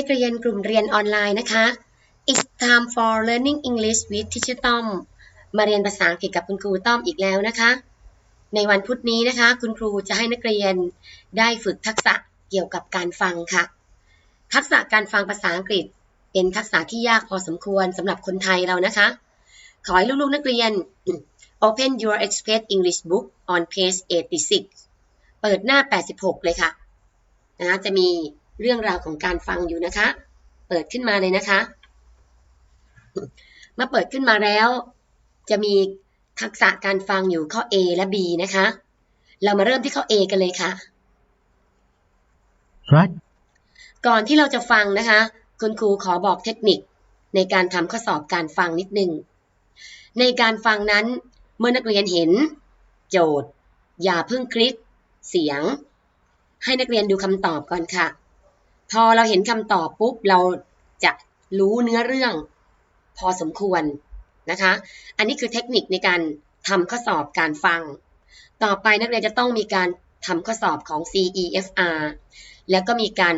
นักเรียนกลุ่มเรียนออนไลน์นะคะ It's time for learning English with Teacher Tom มาเรียนภาษาอังกฤษกับคุณครูต้อมอีกแล้วนะคะ ในวันพุธนี้นะคะ คุณครูจะให้นักเรียนได้ฝึกทักษะเกี่ยวกับการฟังค่ะ ทักษะการฟังภาษาอังกฤษ เป็นทักษะที่ยากพอสมควรสำหรับคนไทยเรานะคะ ขอให้ลูกๆนักเรียน Open your Express English book on page 86 เปิดหน้า 86 เลยค่ะนะคะจะมี เรื่องราวของการฟังอยู่นะคะ เปิดขึ้นมาเลยนะคะ เมื่อเปิดขึ้นมาแล้ว จะมีทักษะการฟังอยู่ข้อ A และ B นะคะ เรามาเริ่มที่ข้อ A กันเลยค่ะ Right. ก่อนที่เราจะฟังนะคะ คุณครูขอบอกเทคนิคในการทำข้อสอบการฟังนิดนึง ในการฟังนั้นเมื่อนักเรียนเห็น โจทย์ อย่าเพิ่งคลิก เสียง ให้นักเรียนดูคำตอบก่อนค่ะ พอเราเห็นคำตอบปุ๊บเราจะรู้เนื้อเรื่องพอสมควรนะคะ อันนี้คือเทคนิคในการทำข้อสอบการฟัง ต่อไปนักเรียนจะต้องมีการทำข้อสอบของ CEFR แล้วก็มีการ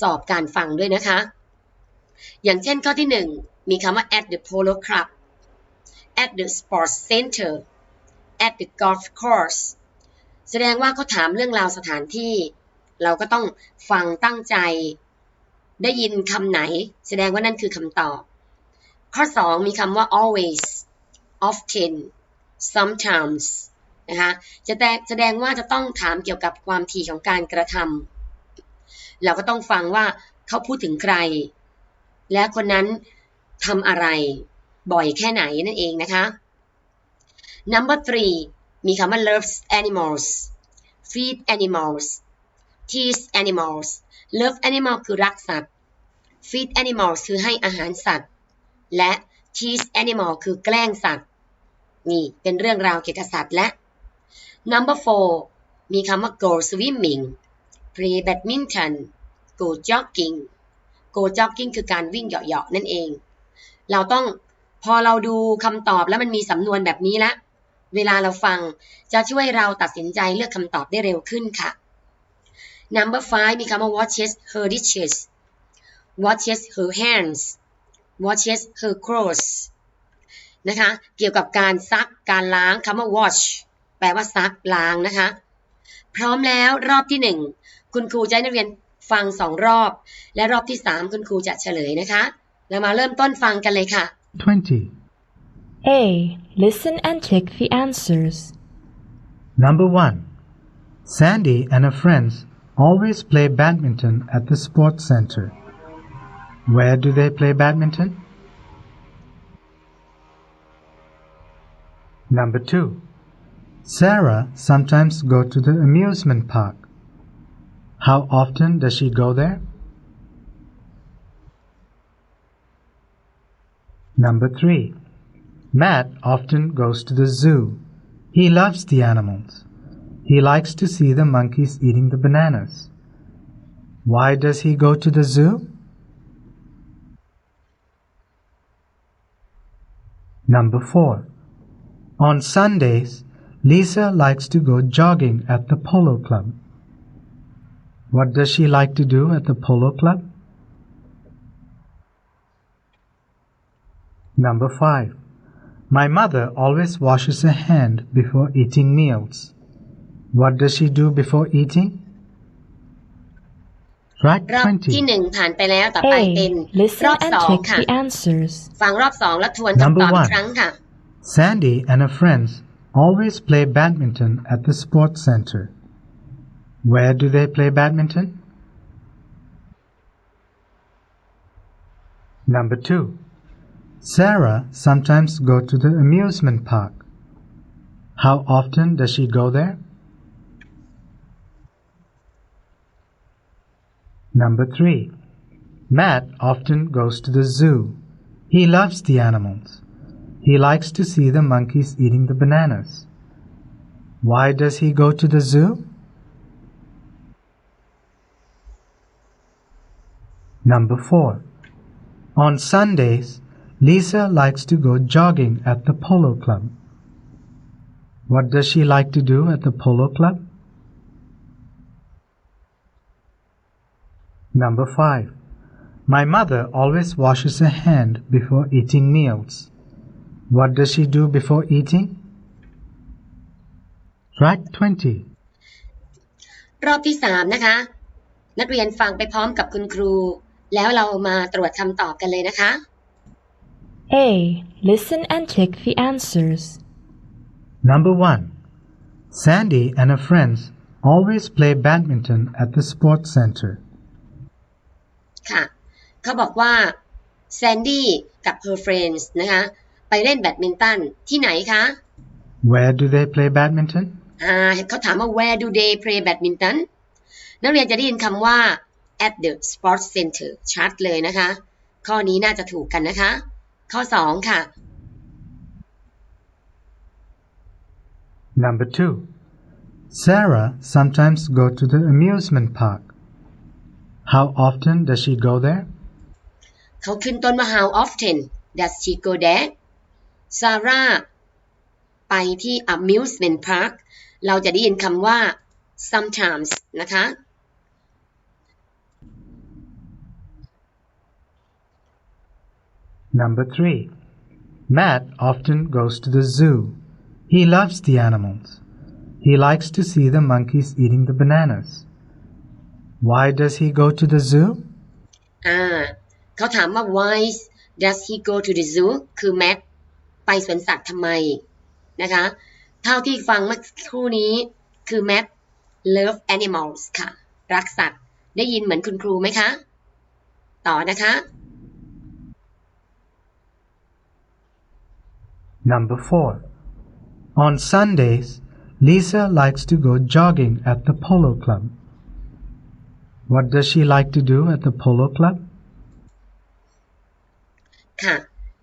สอบการฟังด้วยนะคะ อย่างเช่นข้อที่ 1 มีคำว่า at the polo club at the sports center at the golf course แสดงว่าเขาถามเรื่องราวสถานที่ เราก็ต้องฟังตั้งใจ ได้ยินคำไหน แสดงว่านั่นคือคำตอบ ข้อ 2 มีคำว่า always often sometimes นะคะจะแต่แสดงว่าจะต้องถามเกี่ยวกับความถี่ของการกระทำเราก็ต้องฟังว่าเขาพูดถึงใคร และคนนั้นทำอะไรบ่อยแค่ไหนนั่นเองนะคะ number three มีคำว่า loves animals feed animals tease animals love animal คือรักสัตว์ feed animals คือให้อาหารสัตว์ และ tease animal คือแกล้งสัตว์ นี่เป็นเรื่องราวเกี่ยวกับสัตว์และ number four มีคำว่า go swimming play badminton go jogging go jogging คือการวิ่งเหยาะๆนั่นเอง เราต้องพอเราดูคำตอบแล้วมันมีสำนวนแบบนี้ละ เวลาเราฟังจะช่วยเราตัดสินใจเลือกคำตอบได้เร็วขึ้นค่ะ number five มีคำว่า washes her dishes washes her hands washes her clothes นะคะ เกี่ยวกับการซัก การล้างคำว่า wash แปลว่าซัก ล้างนะคะ พร้อมแล้วรอบที่หนึ่งคุณครูจะให้นักเรียนฟังสองรอบ และรอบที่สามคุณครูจะเฉลยนะคะ เรามาเริ่มต้นฟังกันเลยค่ะ 20. A. Listen and check the answers. Number 1. Sandy and her friends always play badminton at the sports center. Where do they play badminton? Number 2. Sarah sometimes go to the amusement park. How often does she go there? Number 3. Matt often goes to the zoo. He loves the animals. He likes to see the monkeys eating the bananas. Why does he go to the zoo? Number 4. On Sundays, Lisa likes to go jogging at the polo club. What does she like to do at the polo club? Number 5. My mother always washes her hand before eating meals. What does she do before eating? Right รอบที่ 20. หนึ่งผ่านไปแล้วต่อไปเป็น A. ร Listen อบ and สอง check ค่ะ the answers. ฟังรอบสองแล้วทวนคำตอบ Number อีก one ครั้งค่ะ Sandy and her friends always play badminton at the sports center. Where do they play badminton? Number 2. Sarah sometimes go to the amusement park. How often does she go there? Number 3. Matt often goes to the zoo. He loves the animals. He likes to see the monkeys eating the bananas. Why does he go to the zoo? Number 4. On Sundays, Lisa likes to go jogging at the polo club. What does she like to do at the polo club? Number 5. My mother always washes her hand before eating meals. What does she do before eating? Track 20. รอบที่สามนะคะ นักเรียนฟังไปพร้อมกับคุณครู แล้วเรามาตรวจคำตอบกันเลยนะคะ A. Listen and check the answers. Number 1. Sandy and her friends always play badminton at the sports center. ค่ะเขาบอกว่าแซนดี้กับ her friends นะคะไปเล่นแบดมินตันที่ไหนคะ Where do they play badminton? อ่าเขาถามว่า where do they play badminton นักเรียนจะได้ยินคำว่า at the sports center ชัดเลยนะคะ ข้อนี้น่าจะถูกกันนะคะ ข้อ 2 ค่ะ Number 2. Sarah sometimes go to the amusement park. How often does she go there? เขาขึ้นต้นว่า how often does she go there ซาร่าไปที่ amusement park เราจะได้ยินคำว่า sometimes นะคะ Number 3. Matt often goes to the zoo. He loves the animals. He likes to see the monkeys eating the bananas. Why does he go to the zoo? อ่าเขาถามว่า why does he go to the zoo คือแมทไปสวนสัตว์ทำไมนะคะ เท่าที่ฟังเมื่อสักครู่นี้คือแมท love animals ค่ะ รักสัตว์ ได้ยินเหมือนคุณครูไหมคะ ต่อนะคะ Number 4. On Sundays, Lisa likes to go jogging at the polo club. What does she like to do at the polo club? ค่ะ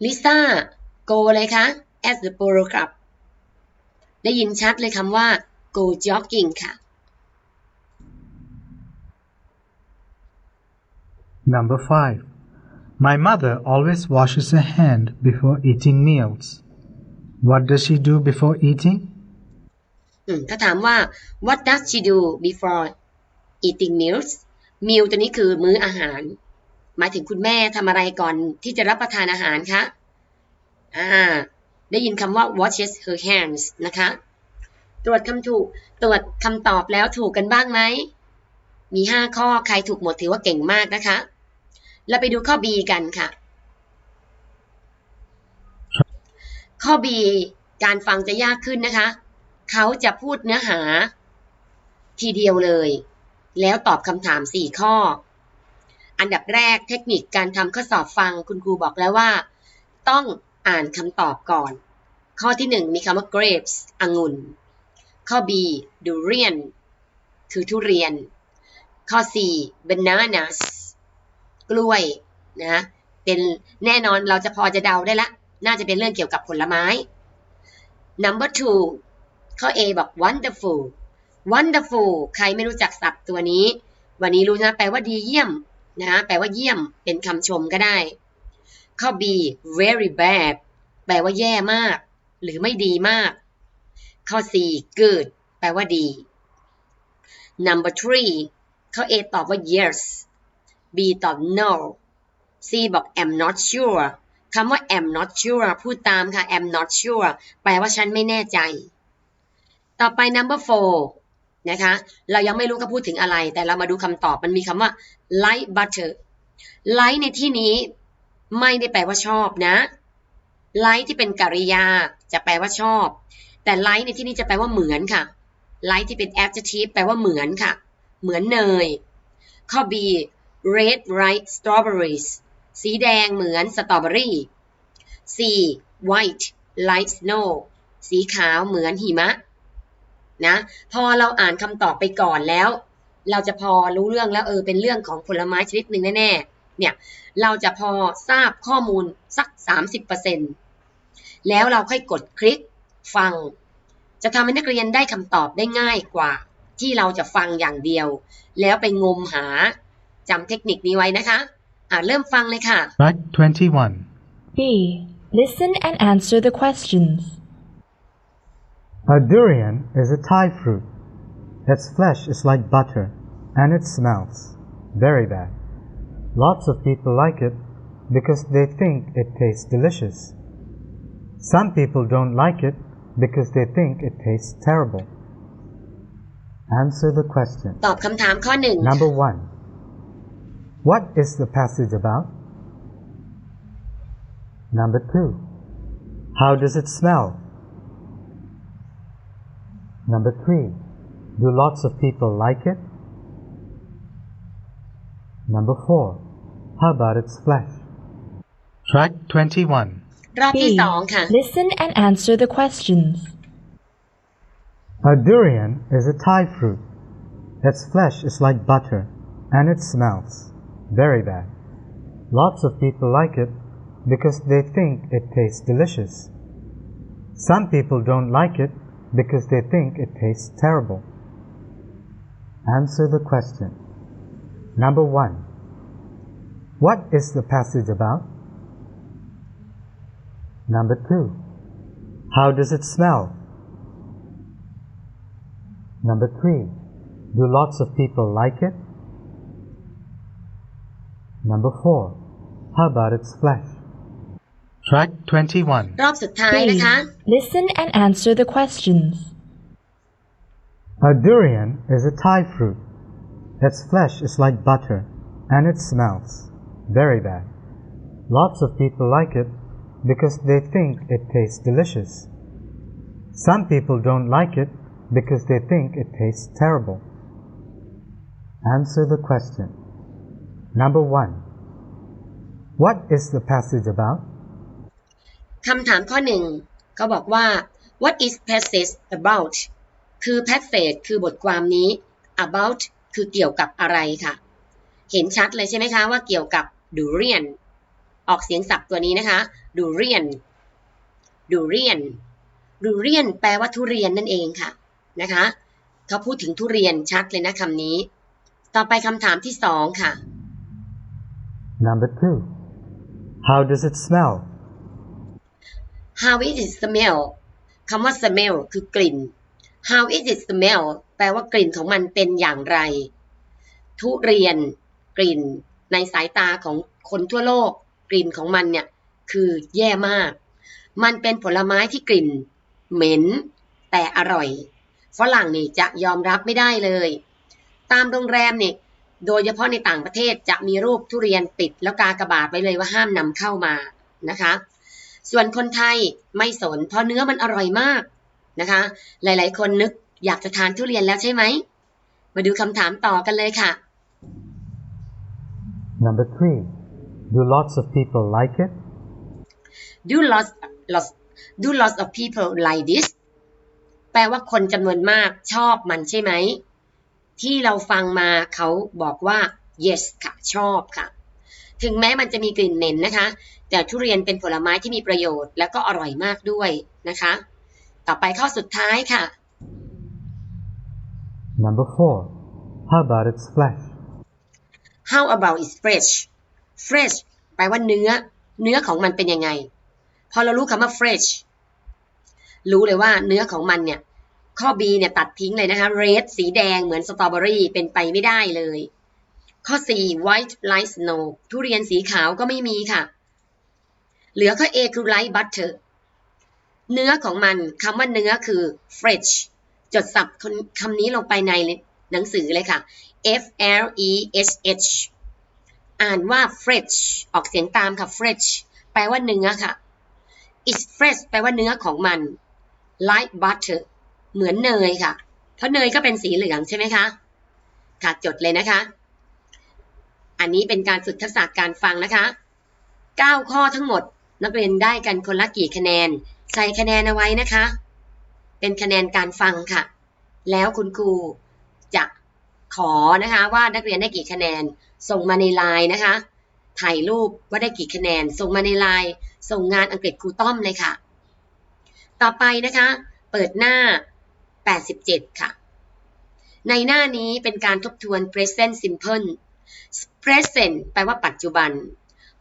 ลิซ่า go เลยคะ as the polo club ได้ยินชัดเลยคำว่า go jogging ค่ะ Number 5. My mother always washes her hand before eating meals. What does she do before eating? อืมถ้าถามว่า what does she do before eating meals meal ตัวนี้คือมื้ออาหาร หมายถึงคุณแม่ทำอะไรก่อนที่จะรับประทานอาหารคะอ่าได้ยินคำว่า washes her hands นะคะ ตรวจคำถูกตรวจคำตอบแล้วถูกกันบ้างไหม มี 5 ข้อใครถูกหมดถือว่าเก่งมากนะคะ เราไปดูข้อ B กันค่ะ ข้อ B การฟังจะยากขึ้นนะคะ เขาจะพูดเนื้อหาทีเดียวเลย แล้วตอบคำถาม 4 ข้อ อันดับแรกเทคนิคการทำข้อสอบฟังคุณครูบอกแล้วว่า ต้องอ่านคำตอบก่อน ข้อที่ 1 มีคำว่า grapes องุ่น ข้อ B durian คือทุเรียน ข้อ 4 bananas กล้วยนะเป็นแน่นอนเราจะพอจะเดาได้ละ น่าจะเป็นเรื่องเกี่ยวกับผลไม้ number two ข้อ A บอก wonderful wonderful ใครไม่รู้จักศัพท์ตัวนี้ วันนี้รู้นะแปลว่าดีเยี่ยมนะแปลว่าเยี่ยมเป็นคำชมก็ได้ ข้อ B very bad แปลว่าแย่มาก หรือไม่ดีมาก ข้อ C good แปลว่าดี number three ข้อ A ตอบว่า yes B ตอบ no C บอก am not sure คำว่า am not sure พูดตามค่ะ am not sure แปลว่าฉันไม่แน่ใจ ต่อไป number four นะคะ เรายังไม่รู้เขาพูดถึงอะไร แต่เรามาดูคำตอบมันมีคำว่า like butter like ในที่นี้ไม่ได้แปลว่าชอบนะ like ที่เป็นกริยาจะแปลว่าชอบ แต่ like ในที่นี้จะแปลว่าเหมือนค่ะ like ที่เป็น adjective แปลว่าเหมือนค่ะ เหมือนเนย ข้อ B red like strawberries สีแดงเหมือนสตรอเบอรี่ C white like snow สีขาวเหมือนหิมะ นะพอเราอ่านคำตอบไปก่อนแล้ว เราจะพอรู้เรื่องแล้วเออเป็นเรื่องของผลไม้ชนิดหนึ่งแน่ๆเนี่ยเราจะพอทราบข้อมูลสัก 30%แล้วเราค่อยกดคลิกฟัง จะทำให้นักเรียนได้คำตอบได้ง่ายกว่า ที่เราจะฟังอย่างเดียว แล้วไปงมหาจำเทคนิคนี้ไว้นะคะ อ่าเริ่มฟังเลยค่ะ Track 21. B. Listen and answer the questions. A durian is a Thai fruit. Its flesh is like butter, and it smells very bad. Lots of people like it because they think it tastes delicious. Some people don't like it because they think it tastes terrible. Answer the question. ตอบคำถามข้อหนึ่ง Number one. What is the passage about? Number two. How does it smell? Number three, do lots of people like it? Number four, how about its flesh? Track 21 B. Listen and answer the questions. A durian is a Thai fruit. Its flesh is like butter and it smells very bad. Lots of people like it because they think it tastes delicious. Some people don't like it because they think it tastes terrible. Answer the question. Number one. What is the passage about? Number two. How does it smell? Number three, do lots of people like it? Number four, how about its flesh? Track 21. รอบสุดท้ายนะคะ B. Listen and answer the questions. A durian is a Thai fruit. Its flesh is like butter and it smells very bad. Lots of people like it because they think it tastes delicious. Some people don't like it because they think it tastes terrible. Answer the question. Number one. What is the passage about? คำถามข้อหนึ่งเขาบอกว่า what is passage about คือ passage คือบทความนี้ about คือเกี่ยวกับอะไรค่ะ เห็นชัดเลยใช่ไหมคะว่าเกี่ยวกับ durian ออกเสียงศัพท์ตัวนี้นะคะ durian durian durian แปลว่าทุเรียนนั่นเองค่ะนะคะเขาพูดถึงทุเรียนชัดเลยนะคำนี้ ต่อไปคำถามที่สองค่ะ Number two. How does it smell? How is it smell คำว่า smell คือกลิ่น how is it smell แปลว่ากลิ่นของมันเป็นอย่างไร ทุเรียนกลิ่นในสายตาของคนทั่วโลก กลิ่นของมันเนี่ยคือแย่มาก มันเป็นผลไม้ที่กลิ่น เหม็น แต่อร่อย ฝรั่งนี่จะยอมรับไม่ได้เลย ตามโรงแรมเนี่ยโดยเฉพาะในต่างประเทศจะมีรูปทุเรียนติดแล้วกากระบาดไว้เลยว่าห้ามนำเข้ามานะคะ ส่วนคนไทยไม่สนเพราะเนื้อมันอร่อยมากนะคะ หลายๆ คนนึกอยากจะทานทุเรียนแล้วใช่ไหม มาดูคำถามต่อกันเลยค่ะ Number three. Do lots of people like it? do lots lots do lots of people like this แปลว่าคนจำนวนมากชอบมันใช่ไหม ที่เราฟังมาเขาบอกว่า yes ค่ะ ชอบค่ะ ถึงแม้มันจะมีกลิ่นเหม็นนะคะ แต่ทุเรียนเป็นผลไม้ที่มีประโยชน์แล้วก็อร่อยมากด้วยนะคะ ต่อไปข้อสุดท้ายค่ะ Number four. How about its flesh? how about is fresh fresh แปลว่าเนื้อ เนื้อของมันเป็นยังไง พอเรารู้คำว่า fresh รู้เลยว่าเนื้อของมันเนี่ย ข้อ B เนี่ยตัดทิ้งเลยนะคะ red สีแดงเหมือนสตรอเบอรี่เป็นไปไม่ได้เลย ข้อ C white like snow ทุเรียนสีขาวก็ไม่มีค่ะ เหลือข้อ A คือ light butter เนื้อของมันคำว่าเนื้อคือ fresh จดศัพท์คำนี้ลงไปในหนังสือเลยค่ะ F L E S H อ่านว่า fresh ออกเสียงตามค่ะ fresh แปลว่าเนื้อค่ะ is fresh แปลว่าเนื้อของมัน like butter เหมือนเนยค่ะ เพราะเนยก็เป็นสีเหลืองใช่ไหมคะค่ะจดเลยนะคะ อันนี้เป็นการฝึกทักษะการฟังนะคะ 9 ข้อทั้งหมด นักเรียนได้กันคนละกี่คะแนน ใส่คะแนนเอาไว้นะคะ เป็นคะแนนการฟังค่ะ แล้วคุณครูจะขอนะคะว่านักเรียนได้กี่คะแนน ส่งมาในไลน์นะคะ ถ่ายรูปว่าได้กี่คะแนน ส่งมาในไลน์ส่งงานอังกฤษครูต้อมเลยค่ะ ต่อไปนะคะ เปิดหน้า 87 ค่ะ ในหน้านี้เป็นการทบทวน present simple present แปลว่าปัจจุบัน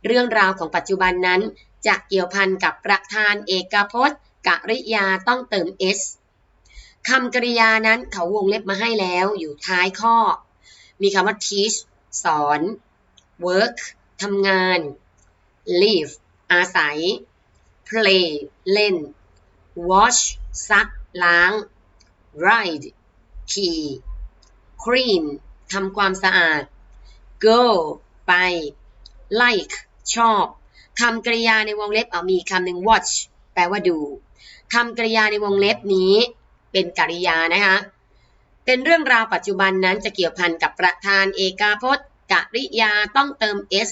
เรื่องราวของปัจจุบันนั้น จะเกี่ยวพันกับประธานเอกพจน์กริยาต้องเติม s คำกริยานั้นเขาวงเล็บมาให้แล้วอยู่ท้ายข้อ มีคำว่า teach สอน work ทำงาน live อาศัย play เล่น wash ซัก ล้าง ride ขี่ clean ทำความสะอาด go ไป like ชอบคำกริยาในวงเล็บเอามีคำหนึ่ง watch แปลว่าดูคำกริยาในวงเล็บนี้เป็นกริยานะคะเป็นเรื่องราวปัจจุบันนั้นจะเกี่ยวพันกับประธานเอกาพจน์กริยาต้องเติม s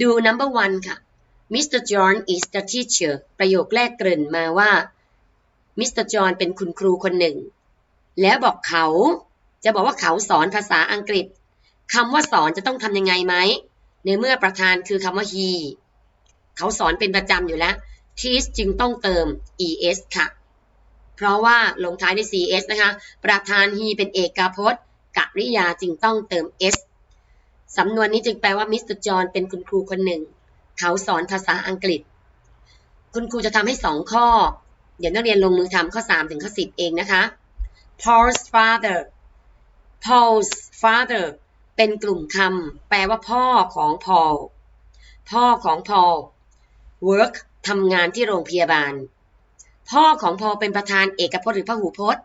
ดู number one ค่ะ Mr. John is the teacher ประโยคแรกเกริ่นมาว่า Mr. John เป็นคุณครูคนหนึ่ง แล้วบอกเขาจะบอกว่าเขาสอนภาษาอังกฤษ คำว่าสอนจะต้องทำยังไงไหม ในเมื่อประธานคือคำว่า he เขาสอนเป็นประจำอยู่แล้ว teach จึงต้องเติม es ค่ะ เพราะว่าลงท้ายด้วย cs นะคะ ประธาน he เป็นเอกพจน์กริยาจึงต้องเติม s สำนวนนี้จึงแปลว่ามิสเตอร์จอห์นเป็นคุณครูคนหนึ่ง เขาสอนภาษาอังกฤษ คุณครูจะทำให้สองข้อ เดี๋ยวนักเรียนลงมือทำข้อ 3 ถึงข้อ 10 เองนะคะ Paul's father Paul's father เป็นกลุ่มคำแปลว่าพ่อของ Paul พ่อของ Paul work ทำงานที่โรงพยาบาล พ่อของ Paul เป็นประธานเอกพจน์หรือพหูพจน์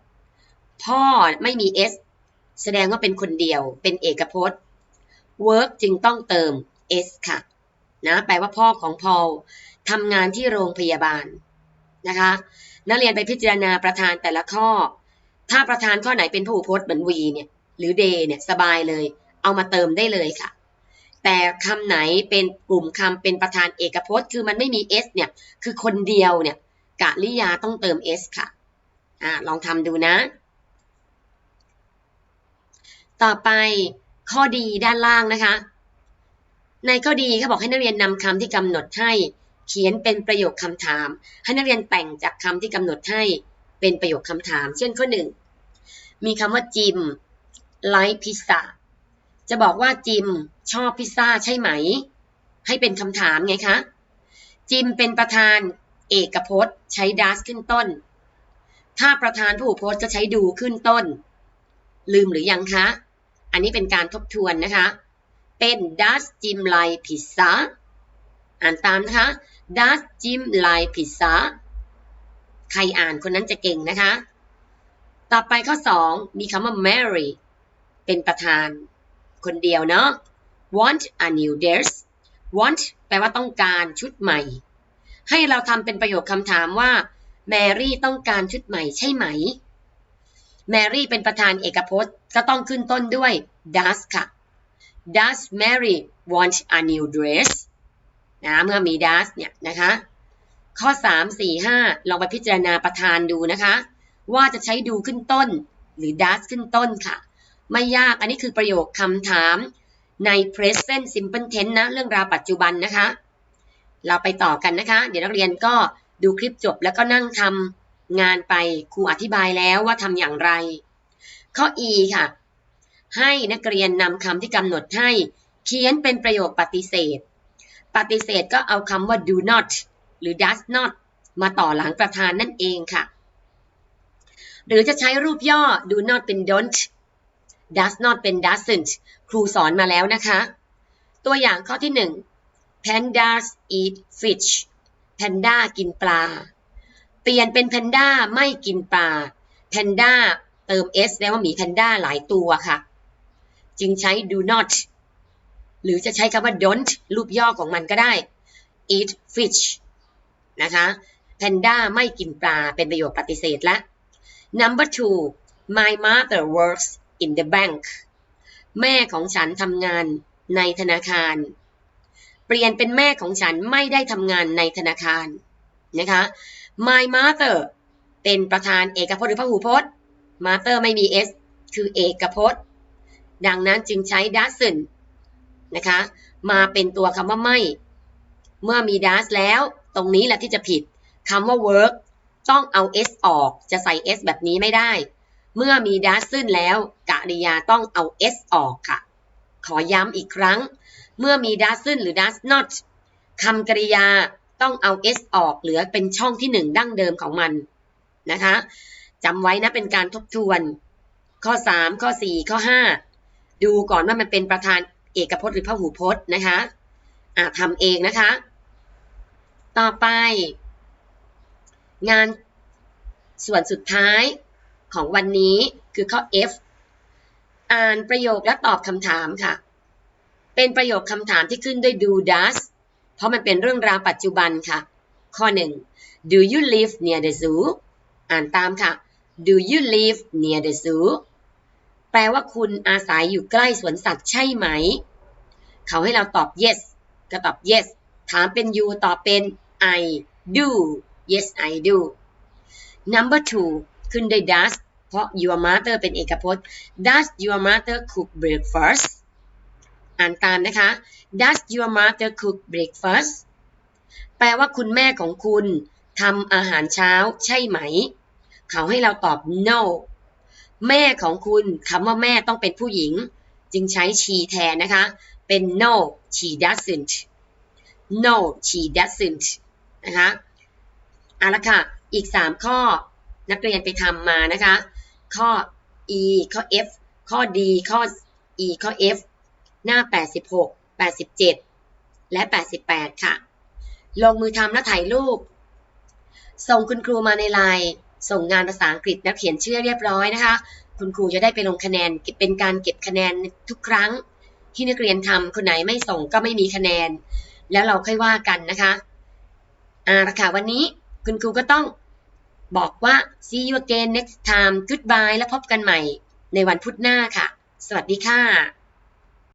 พ่อไม่มี s แสดงว่าเป็นคนเดียว เป็นเอกพจน์ work จึงต้องเติม s ค่ะ นะแปลว่าพ่อของ Paul ทำงานที่โรงพยาบาลนะคะนักเรียนไปพิจารณาประธานแต่ละข้อ ถ้าประธานข้อไหนเป็นพหูพจน์เหมือน we เนี่ยหรือ they เนี่ยสบายเลย เอามาเติมได้เลยค่ะ แต่คำไหนเป็นกลุ่มคำเป็นประธานเอกพจน์ คือมันไม่มี s เนี่ย คือคนเดียวเนี่ยกริยาต้องเติม s ค่ะอ่าลองทำดูนะ ต่อไปข้อดีด้านล่างนะคะ ในข้อดีเขาบอกให้นักเรียนนำคำที่กำหนดให้เขียนเป็นประโยคคำถาม ให้นักเรียนแต่งจากคำที่กำหนดให้เป็นประโยคคำถาม เช่นข้อหนึ่งมีคำว่าจิมไลค์พิซซ่า จะบอกว่าจิมชอบพิซซ่าใช่ไหม ให้เป็นคำถามไงคะ จิมเป็นประธานเอกพจน์ ใช้ดัสขึ้นต้น ถ้าประธานผู้โพสต์ก็ใช้ดูขึ้นต้น ลืมหรือยังคะ อันนี้เป็นการทบทวนนะคะ เป็น does Jim like pizza อ่านตามนะคะ does Jim like pizza ใครอ่านคนนั้นจะเก่งนะคะ ต่อไปข้อ 2 มีคำว่า Mary เป็นประธาน คนเดียวเนาะ want a new dress want แปลว่าต้องการชุดใหม่ ให้เราทำเป็นประโยคคำถามว่าแมรี่ต้องการชุดใหม่ใช่ไหม แมรี่เป็นประธานเอกพจน์ ก็ต้องขึ้นต้นด้วย does ค่ะ does Mary want a new dress นะเมื่อมี does เนี่ยนะคะ ข้อ 3 4 5 ลองไปพิจารณาประธานดูนะคะ ว่าจะใช้ดูขึ้นต้นหรือ does ขึ้นต้นค่ะ ไม่ยากอันนี้คือประโยคคำถามใน present simple tense นะ เรื่องราวปัจจุบันนะคะ เราไปต่อกันนะคะ เดี๋ยวนักเรียนก็ดูคลิปจบแล้วก็นั่งทำงานไปครูอธิบายแล้วว่าทำอย่างไร ข้อ e ค่ะ ให้นักเรียนนำคำที่กำหนดให้เขียนเป็นประโยคปฏิเสธ ปฏิเสธก็เอาคำว่า do not หรือ does not มาต่อหลังประธานนั่นเองค่ะ หรือจะใช้รูปย่อ do not เป็น don't does not เป็น doesn't ครูสอนมาแล้วนะคะ ตัวอย่างข้อที่ 1 pandas eat fish panda กินปลา เปลี่ยนเป็น panda ไม่กินปลา panda เติม s แปลว่าหมีแพนด้าหลายตัวค่ะ จึงใช้ do not หรือจะใช้คำว่า don't รูปย่อของมันก็ได้ eat fish นะคะ panda ไม่กินปลาเป็นประโยคปฏิเสธละ number two my mother works in the bank แม่ของฉันทำงานในธนาคาร เปลี่ยนเป็นแม่ของฉันไม่ได้ทำงานในธนาคารนะคะ my mother เป็นประธานเอกพจน์หรือพหูพจน์ mother ไม่มี s คือเอกพจน์ ดังนั้นจึงใช้ doesn't นะคะ มาเป็นตัวคำว่าไม่ เมื่อมี does แล้ว ตรงนี้แหละที่จะผิดคำว่า work ต้องเอา s ออก จะใส่ s แบบนี้ไม่ได้ เมื่อมี doesn't แล้วกริยาต้องเอา s ออกค่ะ ขอย้ำอีกครั้ง เมื่อมี doesn't หรือ does not คำกริยาต้องเอา s ออกเหลือเป็นช่องที่หนึ่งดั้งเดิมของมันนะคะจำไว้นะเป็นการทบทวน ข้อ 3 ข้อ 4 ข้อ 5 ดูก่อนว่ามันเป็นประธานเอกพจน์หรือพหูพจน์นะคะอ่าทำเองนะคะ ต่อไป งานส่วนสุดท้าย ของวันนี้คือข้อ F อ่านประโยคและตอบคำถามค่ะ เป็นประโยคคำถามที่ขึ้นด้วย do does เพราะมันเป็นเรื่องราวปัจจุบันค่ะ ข้อ 1 do you live near the zoo อ่านตามค่ะ do you live near the zoo แปลว่าคุณอาศัยอยู่ใกล้สวนสัตว์ใช่ไหม เขาให้เราตอบ yes ก็ตอบ yes ถามเป็น you ตอบเป็น I do yes I do number two ขึ้นด้ does เพราะ your mother เป็นเอกพจน์ does your mother cook breakfast อ่านตามนะคะ does your mother cook breakfast แปลว่าคุณแม่ของคุณทำอาหารเช้าใช่ไหม เขาให้เราตอบ no แม่ของคุณคำว่าแม่ต้องเป็นผู้หญิง จึงใช้ she แทนนะคะ เป็น no she doesn't no she doesn't นะคะเอาละค่ะ อีก 3 ข้อ นักเรียนไปทำมานะคะ ข้อ e ข้อ f ข้อ d ข้อ e ข้อ f หน้า 86 87 และ 88 ค่ะ ลงมือทำและถ่ายรูป ส่งคุณครูมาในไลน์ส่งงานภาษาอังกฤษนักเขียนชื่อเรียบร้อยนะคะ คุณครูจะได้ไปลงคะแนนเก็บเป็นการเก็บคะแนนทุกครั้ง ที่นักเรียนทำคนไหนไม่ส่งก็ไม่มีคะแนน แล้วเราค่อยว่ากันนะคะอ่าละค่ะวันนี้คุณครูก็ต้อง บอกว่า see you again next time goodbye แล้วพบกันใหม่ในวันพุธหน้าค่ะ สวัสดีค่ะ